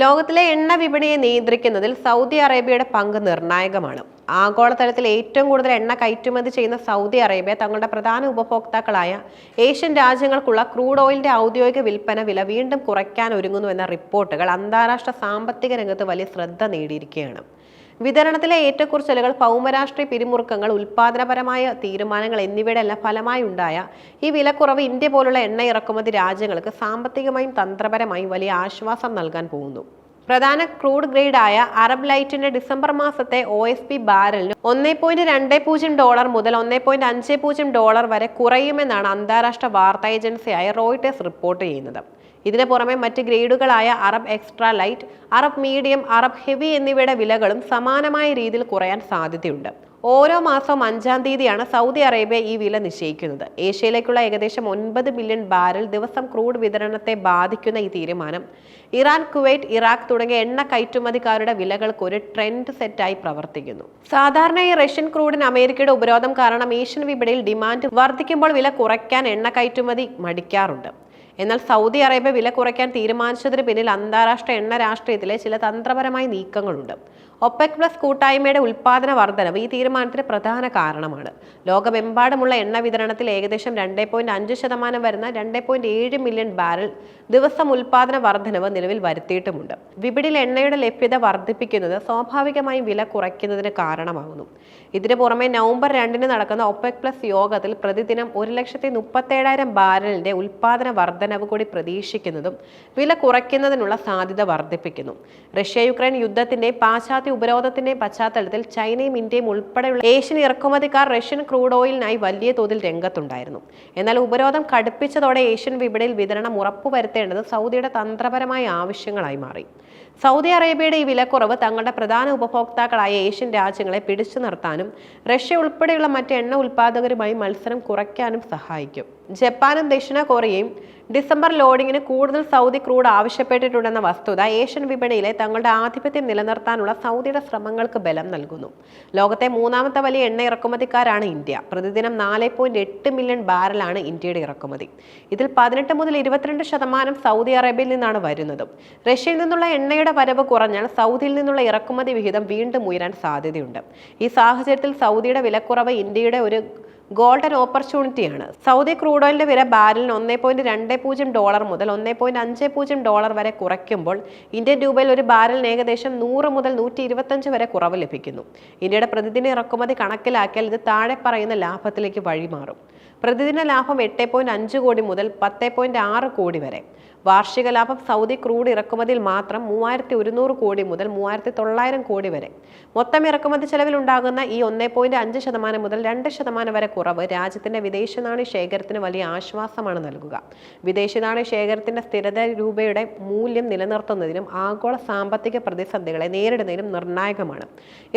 ലോകത്തിലെ എണ്ണ വിപണിയെ നിയന്ത്രിക്കുന്നതിൽ സൗദി അറേബ്യയുടെ പങ്ക് നിർണായകമാണ്. ആഗോളതലത്തിൽ ഏറ്റവും കൂടുതൽ എണ്ണ കയറ്റുമതി ചെയ്യുന്ന സൗദി അറേബ്യ തങ്ങളുടെ പ്രധാന ഉപഭോക്താക്കളായ ഏഷ്യൻ രാജ്യങ്ങൾക്കുള്ള ക്രൂഡ് ഓയിലിന്റെ ഔദ്യോഗിക വിൽപ്പന വില വീണ്ടും കുറയ്ക്കാൻ ഒരുങ്ങുന്നു എന്ന റിപ്പോർട്ടുകൾ അന്താരാഷ്ട്ര സാമ്പത്തിക രംഗത്ത് വലിയ ശ്രദ്ധ നേടിയിരിക്കുകയാണ്. വിതരണത്തിലെ ഏറ്റക്കുറച്ചിലുകൾ ഭൗമരാഷ്ട്രീയ പിരിമുറുക്കങ്ങൾ ഉൽപാദനപരമായ തീരുമാനങ്ങൾ എന്നിവയുടെ എല്ലാം ഫലമായി ഉണ്ടായ ഈ വിലക്കുറവ് ഇന്ത്യ പോലുള്ള എണ്ണ ഇറക്കുമതി രാജ്യങ്ങൾക്ക് സാമ്പത്തികമായും തന്ത്രപരമായും വലിയ ആശ്വാസം നൽകാൻ പോകുന്നു. പ്രധാന ക്രൂഡ് ഗ്രേഡായ അറബ് ലൈറ്റിന്റെ ഡിസംബർ മാസത്തെ ഒ എസ് പി ബാരലിന് ഒന്നേ പോയിന്റ് രണ്ട് പൂജ്യം ഡോളർ മുതൽ ഒന്നേ പോയിന്റ് അഞ്ച് പൂജ്യം ഡോളർ വരെ കുറയുമെന്നാണ് അന്താരാഷ്ട്ര വാർത്താ ഏജൻസിയായ റോയിട്ടേഴ്സ് റിപ്പോർട്ട് ചെയ്യുന്നത്. ഇതിന് പുറമെ മറ്റ് ഗ്രേഡുകളായ Arab extra light Arab medium Arab heavy എന്നിവയുടെ വിലകളും സമാനമായ രീതിയിൽ കുറയാൻ സാധ്യതയുണ്ട്. ഓരോ മാസവും അഞ്ചാം തീയതിയാണ് സൗദി അറേബ്യ ഈ വില നിശ്ചയിക്കുന്നത്. ഏഷ്യയിലേക്കുള്ള ഏകദേശം ഒൻപത് ബില്യൺ ബാരൽ ദിവസം ക്രൂഡ് വിതരണത്തെ ബാധിക്കുന്ന ഈ തീരുമാനം. ഇറാൻ കുവൈറ്റ് ഇറാഖ് തുടങ്ങിയ എണ്ണ കയറ്റുമതിക്കാരുടെ വിലകൾക്ക് ഒരു ട്രെൻഡ് സെറ്റായി പ്രവർത്തിക്കുന്നു. സാധാരണയായി റഷ്യൻ ക്രൂഡിന് അമേരിക്കയുടെ ഉപരോധം കാരണം ഏഷ്യൻ വിപണിയിൽ ഡിമാൻഡ് വർദ്ധിക്കുമ്പോൾ വില കുറയ്ക്കാൻ എണ്ണ കയറ്റുമതി മടിക്കാറുണ്ട്. എന്നാൽ സൗദി അറേബ്യ വില കുറയ്ക്കാൻ തീരുമാനിച്ചതിന് പിന്നിൽ അന്താരാഷ്ട്ര എണ്ണ രാഷ്ട്രീയത്തിലെ ചില തന്ത്രപരമായ നീക്കങ്ങളുണ്ട്. ഒപെക് പ്ലസ് കൂട്ടായ്മയുടെ ഉൽപ്പാദന വർധനവ് ഈ തീരുമാനത്തിന് പ്രധാന കാരണമാണ്. ലോകമെമ്പാടുമുള്ള എണ്ണ വിതരണത്തിൽ ഏകദേശം രണ്ട് പോയിന്റ് അഞ്ച് ശതമാനം വരുന്ന രണ്ട് പോയിന്റ് ഏഴ് മില്യൺ ബാരൽ ദിവസം ഉൽപ്പാദന വർധനവ് നിലവിൽ വരുത്തിയിട്ടുമുണ്ട്. വിപണിയിൽ എണ്ണയുടെ ലഭ്യത വർദ്ധിപ്പിക്കുന്നത് സ്വാഭാവികമായും വില കുറയ്ക്കുന്നതിന് കാരണമാകുന്നു. ഇതിനു പുറമെ നവംബർ രണ്ടിന് നടക്കുന്ന ഒപെക് പ്ലസ് യോഗത്തിൽ പ്രതിദിനം ഒരു ലക്ഷത്തി മുപ്പത്തേഴായിരം ബാരലിന്റെ ഉൽപാദന വർധനവ് കൂടി പ്രതീക്ഷിക്കുന്നതും വില കുറയ്ക്കുന്നതിനുള്ള സാധ്യത വർദ്ധിപ്പിക്കുന്നു. റഷ്യ യുക്രൈൻ യുദ്ധത്തിന്റെ പാശ്ചാത്യ ഉപരോധത്തിന്റെ പശ്ചാത്തലത്തിൽ ചൈനയും ഇന്ത്യയും ഉൾപ്പെടെയുള്ള ഏഷ്യൻ ഇറക്കുമതിക്കാർ റഷ്യൻ ക്രൂഡ് ഓയിലിനായി വലിയ തോതിൽ രംഗത്തുണ്ടായിരുന്നു. എന്നാൽ ഉപരോധം കടുപ്പിച്ചതോടെ ഏഷ്യൻ വിപണിയിൽ വിതരണം ഉറപ്പുവരുത്തേണ്ടത് സൗദിയുടെ തന്ത്രപരമായ ആവശ്യങ്ങളായി മാറി. സൗദി അറേബ്യയുടെ ഈ വിലക്കുറവ് തങ്ങളുടെ പ്രധാന ഉപഭോക്താക്കളായ ഏഷ്യൻ രാജ്യങ്ങളെ പിടിച്ചു നിർത്താനും റഷ്യ ഉൾപ്പെടെയുള്ള മറ്റ് എണ്ണ ഉൽപ്പാദകരുമായി മത്സരം കുറയ്ക്കാനും സഹായിക്കും. ജപ്പാനും ദക്ഷിണ കൊറിയയും ഡിസംബർ ലോഡിങ്ങിന് കൂടുതൽ സൗദി ക്രൂഡ് ആവശ്യപ്പെട്ടിട്ടുണ്ടെന്ന വസ്തുത ഏഷ്യൻ വിപണിയിലെ തങ്ങളുടെ ആധിപത്യം നിലനിർത്താനുള്ള സൗദിയുടെ ശ്രമങ്ങൾക്ക് ബലം നൽകുന്നു. ലോകത്തെ മൂന്നാമത്തെ വലിയ എണ്ണ ഇറക്കുമതിക്കാരാണ് ഇന്ത്യ. പ്രതിദിനം നാല് പോയിന്റ് എട്ട് മില്യൺ ബാരലാണ് ഇന്ത്യയുടെ ഇറക്കുമതി. ഇതിൽ പതിനെട്ട് മുതൽ ഇരുപത്തിരണ്ട് ശതമാനം സൗദി അറേബ്യയിൽ നിന്നാണ് വരുന്നത്. റഷ്യയിൽ നിന്നുള്ള എണ്ണയുടെ വരവ് കുറഞ്ഞാൽ സൗദിയിൽ നിന്നുള്ള ഇറക്കുമതി വിഹിതം വീണ്ടും ഉയരാൻ സാധ്യതയുണ്ട്. ഈ സാഹചര്യത്തിൽ സൗദിയുടെ വിലക്കുറവ് ഇന്ത്യയുടെ ഒരു ഗോൾഡൻ ഓപ്പർച്യൂണിറ്റിയാണ്. സൗദി ക്രൂഡ് ഓയിലിന്റെ വില ബാരലിന് ഒന്നേ പോയിന്റ് രണ്ട് പൂജ്യം ഡോളർ മുതൽ ഒന്നേ പോയിന്റ് അഞ്ച് പൂജ്യം ഡോളർ വരെ കുറയ്ക്കുമ്പോൾ ഇന്ത്യൻ രൂപയിൽ ഒരു ബാരലിന് ഏകദേശം നൂറ് മുതൽ നൂറ്റി ഇരുപത്തഞ്ച് വരെ കുറവ് ലഭിക്കുന്നു. ഇന്ത്യയുടെ പ്രതിദിന ഇറക്കുമതി കണക്കിലാക്കിയാൽ ഇത് താഴെ പറയുന്ന ലാഭത്തിലേക്ക് വഴിമാറും. പ്രതിദിന ലാഭം എട്ട് പോയിന്റ് അഞ്ച് കോടി മുതൽ പത്ത് പോയിന്റ് ആറ് കോടി വരെ. വാർഷിക ലാഭം സൗദി ക്രൂഡ് ഇറക്കുമതിയിൽ മാത്രം മൂവായിരത്തി ഒരുന്നൂറ് കോടി മുതൽ മൂവായിരത്തി തൊള്ളായിരം കോടി വരെ. മൊത്തം ഇറക്കുമതി ചെലവിൽ ഉണ്ടാകുന്ന ഈ ഒന്നേ പോയിന്റ് അഞ്ച് ശതമാനം മുതൽ രണ്ട് ശതമാനം വരെ കുറവ് രാജ്യത്തിന്റെ വിദേശ നാണ്യ ശേഖരത്തിന് വലിയ ആശ്വാസമാണ് നൽകുക. വിദേശ നാണ്യ ശേഖരത്തിന്റെ സ്ഥിരത രൂപയുടെ മൂല്യം നിലനിർത്തുന്നതിനും ആഗോള സാമ്പത്തിക പ്രതിസന്ധികളെ നേരിടുന്നതിനും നിർണായകമാണ്.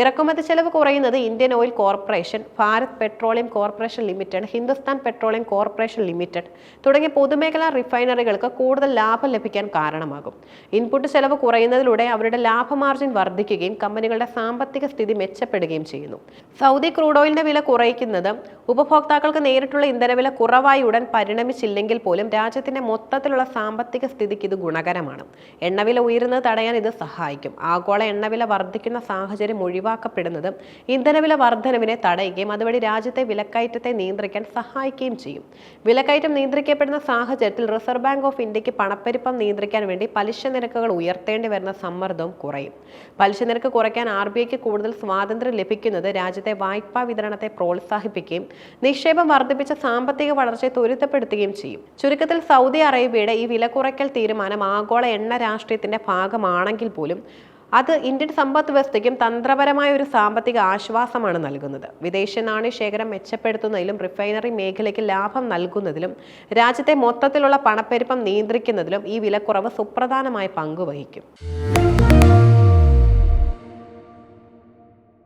ഇറക്കുമതി ചെലവ് കുറയുന്നത് Indian oil corporation Bharat petroleum corporation limited Hindustan petroleum corporation limited തുടങ്ങിയ പൊതുമേഖലാ റിഫൈനറികൾക്ക് കൂടുതൽ ലാഭം ലഭിക്കാൻ കാരണമാകും. ഇൻപുട്ട് ചെലവ് കുറയുന്നതിലൂടെ അവരുടെ ലാഭ മാർജിൻ വർദ്ധിക്കുകയും കമ്പനികളുടെ സാമ്പത്തിക സ്ഥിതി മെച്ചപ്പെടുകയും ചെയ്യുന്നു. സൗദി ക്രൂഡ് ഓയിലിന്റെ വില കുറയ്ക്കുന്നത് ഉപഭോക്താക്കൾക്ക് നേരിട്ടുള്ള ഇന്ധനവില കുറവായി ഉടൻ പരിണമിച്ചില്ലെങ്കിൽ പോലും രാജ്യത്തിന്റെ മൊത്തത്തിലുള്ള സാമ്പത്തിക സ്ഥിതിക്ക് ഇത് ഗുണകരമാണ്. എണ്ണവില ഉയരുന്നത് തടയാൻ ഇത് സഹായിക്കും. ആഗോള എണ്ണവില വർദ്ധിക്കുന്ന സാഹചര്യം ഒഴിവാക്കപ്പെടുന്നത് ഇന്ധനവില വർധനവിനെ തടയുകയും അതുവഴി രാജ്യത്തെ വിലക്കയറ്റത്തെ നിയന്ത്രിക്കാൻ സഹായിക്കുകയും ചെയ്യും. വിലക്കയറ്റം നിയന്ത്രിക്കപ്പെടുന്ന സാഹചര്യത്തിൽ റിസർവ് ബാങ്ക് ഓഫ് ഇന്ത്യയ്ക്ക് പണപ്പെരുപ്പം നിയന്ത്രിക്കാൻ വേണ്ടി പലിശ നിരക്കുകൾ ഉയർത്തേണ്ടി വരുന്ന സമ്മർദ്ദവും കുറയും. പലിശ നിരക്ക് കുറയ്ക്കാൻ ആർ ബി ഐക്ക് കൂടുതൽ സ്വാതന്ത്ര്യം ലഭിക്കുന്നത് രാജ്യത്തെ വായ്പാ വിതരണത്തെ പ്രോത്സാഹിപ്പിക്കുകയും നിക്ഷേപം വർദ്ധിപ്പിച്ച സാമ്പത്തിക വളർച്ചയെ ത്വരിതപ്പെടുത്തുകയും ചെയ്യും. ചുരുക്കത്തിൽ സൗദി അറേബ്യയുടെ ഈ വില കുറയ്ക്കൽ തീരുമാനം ആഗോള എണ്ണ രാഷ്ട്രീയത്തിന്റെ ഭാഗമാണെങ്കിൽ പോലും അത് ഇന്ത്യൻ സമ്പദ് വ്യവസ്ഥയ്ക്കും തന്ത്രപരമായ ഒരു സാമ്പത്തിക ആശ്വാസമാണ് നൽകുന്നത്. വിദേശ നാണയ ശേഖരം മെച്ചപ്പെടുത്തുന്നതിലും റിഫൈനറി മേഖലയ്ക്ക് ലാഭം നൽകുന്നതിലും രാജ്യത്തെ മൊത്തത്തിലുള്ള പണപ്പെരുപ്പം നിയന്ത്രിക്കുന്നതിലും ഈ വിലക്കുറവ് സുപ്രധാനമായ പങ്ക് വഹിക്കും.